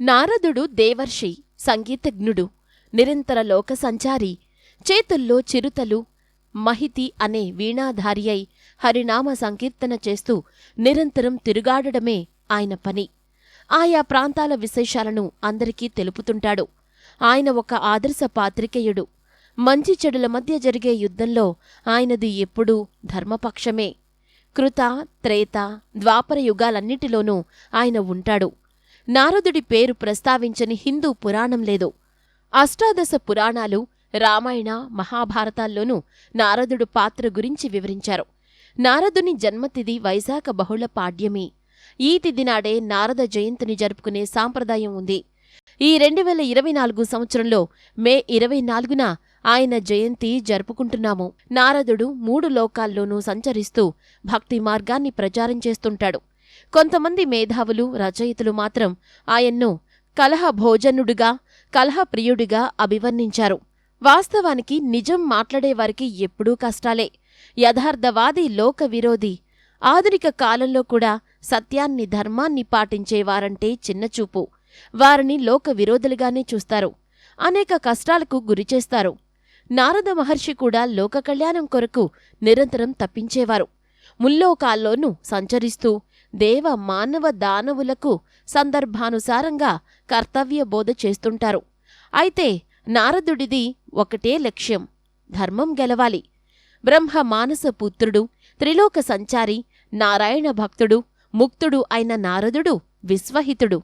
నారదుడు దేవర్షి సంగీతజ్ఞుడు నిరంతర లోక సంచారి చేతుల్లో చిరుతలు మహితి అనే వీణాధారి అయి హరినామ సంకీర్తన చేస్తూ నిరంతరం తిరుగాడడమే ఆయన పని. ఆయా ప్రాంతాల విశేషాలను అందరికీ తెలుపుతుంటాడు. ఆయన ఒక ఆదర్శ పాత్రికేయుడు. మంచి చెడుల మధ్య జరిగే యుద్ధంలో ఆయనది ఎప్పుడూ ధర్మపక్షమే. కృత త్రేత ద్వాపర యుగాలన్నిటిలోనూ ఆయన ఉంటాడు. నారదుడి పేరు ప్రస్తావించని హిందూ పురాణం లేదు. అష్టాదశ పురాణాలు రామాయణ మహాభారతాల్లోనూ నారదుడు పాత్ర గురించి వివరించారు. నారదుని జన్మతిథి వైశాఖ బహుళ పాడ్యమి. ఈ తిథి నాడే నారద జయంతిని జరుపుకునే సాంప్రదాయం ఉంది. ఈ రెండు వేల ఇరవై నాలుగు సంవత్సరంలో మే ఇరవై నాలుగున ఆయన జయంతి జరుపుకుంటున్నాము. నారదుడు మూడు లోకాల్లోనూ సంచరిస్తూ భక్తి మార్గాన్ని ప్రచారం చేస్తుంటాడు. కొంతమంది మేధావులు రచయితలు మాత్రం ఆయన్ను కలహ భోజనుడుగా కలహప్రియుడిగా అభివర్ణించారు. వాస్తవానికి నిజం మాట్లాడేవారికి ఎప్పుడూ కష్టాలే. యథార్థవాది లోక విరోధి ఆధునిక కాలంలో కూడా సత్యాన్ని ధర్మాన్ని పాటించేవారంటే చిన్నచూపు వారిని లోక విరోధులుగానే చూస్తారు. అనేక కష్టాలకు గురిచేస్తారు నారద మహర్షి కూడా లోక కళ్యాణం కొరకు నిరంతరం తప్పించేవారు. ముల్లోకాల్లోనూ సంచరిస్తూ దేవ మానవ దానవులకు సందర్భానుసారంగా కర్తవ్య బోధ చేస్తుంటారు. అయితే నారదుడిది ఒకటే లక్ష్యం ధర్మం గెలవాలి. బ్రహ్మ మానస పుత్రుడు త్రిలోక సంచారి నారాయణ భక్తుడు ముక్తుడు అయిన నారదుడు విశ్వహితుడు.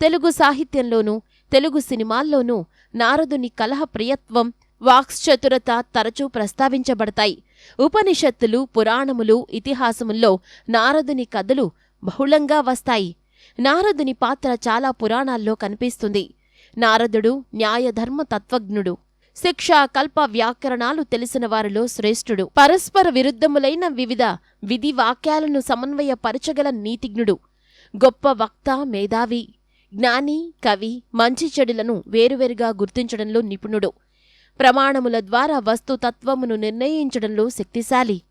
తెలుగు సాహిత్యంలోనూ తెలుగు సినిమాల్లోనూ నారదుని కలహ ప్రియత్వం వాక్శ్చతురత తరచూ ప్రస్తావించబడతాయి. ఉపనిషత్తులు పురాణములు ఇతిహాసముల్లో నారదుని కథలు బహుళంగా వస్తాయి. నారదుని పాత్ర చాలా పురాణాల్లో కనిపిస్తుంది. నారదుడు న్యాయధర్మ తత్వజ్ఞుడు. శిక్ష కల్ప వ్యాకరణాలు తెలిసిన వారిలో శ్రేష్ఠుడు. పరస్పర విరుద్ధములైన వివిధ విధి వాక్యాలను సమన్వయపరచగల నీతిజ్ఞుడు. గొప్ప వక్త మేధావి. జ్ఞాని కవి మంచి చెడులను వేరువేరుగా గుర్తించడంలో నిపుణుడు. ప్రమాణముల ద్వారా వస్తుతత్వమును నిర్ణయించడంలో శక్తిశాలి.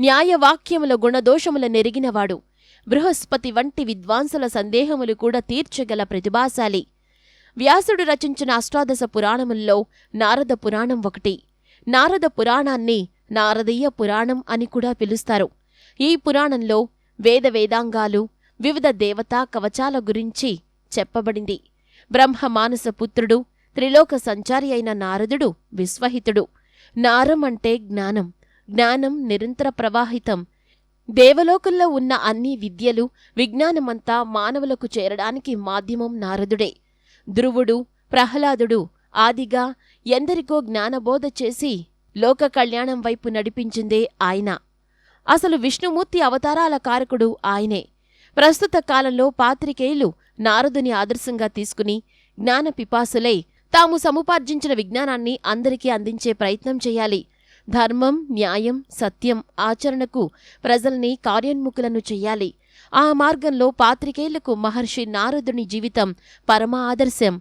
న్యాయవాక్యముల గుణదోషముల నెరిగినవాడు బృహస్పతి వంటి విద్వాంసుల సందేహములు కూడా తీర్చగల ప్రతిభాశాలి. వ్యాసుడు రచించిన అష్టాదశ పురాణముల్లో నారద పురాణం ఒకటి. నారద పురాణాన్ని నారదీయ పురాణం అని కూడా పిలుస్తారు. ఈ పురాణంలో వేద వేదాంగాలు వివిధ దేవతా కవచాల గురించి చెప్పబడింది. బ్రహ్మ మానస పుత్రుడు త్రిలోక సంచారి అయిన నారదుడు విశ్వహితుడు. నారం అంటే జ్ఞానం. జ్ఞానం నిరంతర ప్రవాహితం. దేవలోకంలో ఉన్న అన్ని విద్యలు విజ్ఞానమంతా మానవులకు చేరడానికి మాధ్యమం నారదుడే. ధ్రువుడు ప్రహ్లాదుడు ఆదిగా ఎందరికో జ్ఞానబోధ చేసి లోక కళ్యాణం వైపు నడిపించిందే ఆయన. అసలు విష్ణుమూర్తి అవతారాల కారకుడు ఆయనే. ప్రస్తుత కాలంలో పాత్రికేయులు నారదుని ఆదర్శంగా తీసుకుని జ్ఞాన పిపాసులై తాము సముపార్జించిన విజ్ఞానాన్ని అందరికీ అందించే ప్రయత్నం చేయాలి. ధర్మం న్యాయం సత్యం ఆచరణకు ప్రజల్ని కార్యోన్ముఖులను చెయ్యాలి ఆ మార్గంలో పాత్రికేయులకు మహర్షి నారదుని జీవితం పరమ ఆదర్శం.